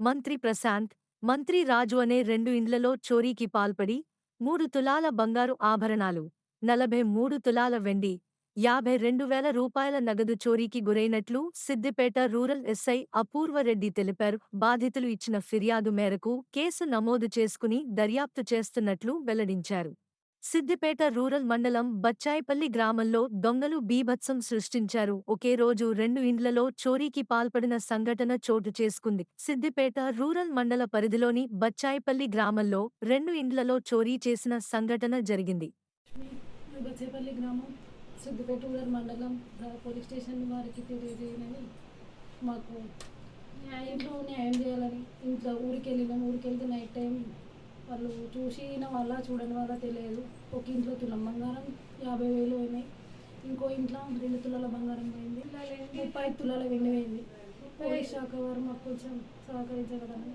మంత్రి ప్రశాంత్ మంత్రి రాజు అనే రెండు ఇండ్లలో చోరీకి పాల్పడి మూడు తులాల బంగారు ఆభరణాలు నలభై మూడు తులాల వెండి యాభై రెండు వేల రూపాయల నగదు చోరీకి గురైనట్లు సిద్దిపేట రూరల్ ఎస్ఐ అపూర్వరెడ్డి తెలిపారు. బాధితులు ఇచ్చిన ఫిర్యాదు మేరకు కేసు నమోదు చేసుకుని దర్యాప్తు చేస్తున్నట్లు వెల్లడించారు. సిద్దిపేట రూరల్ మండలం బచ్చాయిపల్లి గ్రామంలో దొంగలు బీభత్సం సృష్టించారు. ఒకే రోజు రెండు ఇండ్లలో చోరీకి పాల్పడిన సంఘటన చోటు చేసుకుంది. సిద్దిపేట రూరల్ మండల పరిధిలోని బచ్చాయిపల్లి గ్రామంలో రెండు ఇండ్లలో చోరీ చేసిన సంఘటన జరిగింది. బచ్చాయిపల్లి గ్రామం సిద్దిపేట రూరల్ మండలం పోలీస్ స్టేషన్ వారికి తెలియజేయనని మాకు న్యాయంలో న్యాయం చేయాలని ఇంట్లో ఊరికి వెళ్ళినాం ఊరికి వెళ్తే నైట్ టైం వాళ్ళు చూసిన వాళ్ళ చూడని వాళ్ళ తెలియదు. ఒక ఇంట్లో తులం బంగారం యాభై వేలు పోయినాయి. ఇంకో ఇంట్లో రెండు తులాల బంగారం పోయింది. ముప్పై ఐదు తులాల వెండి పోయింది. పోలీస్ శాఖ వారు మాకు కొంచెం సహకరించగలని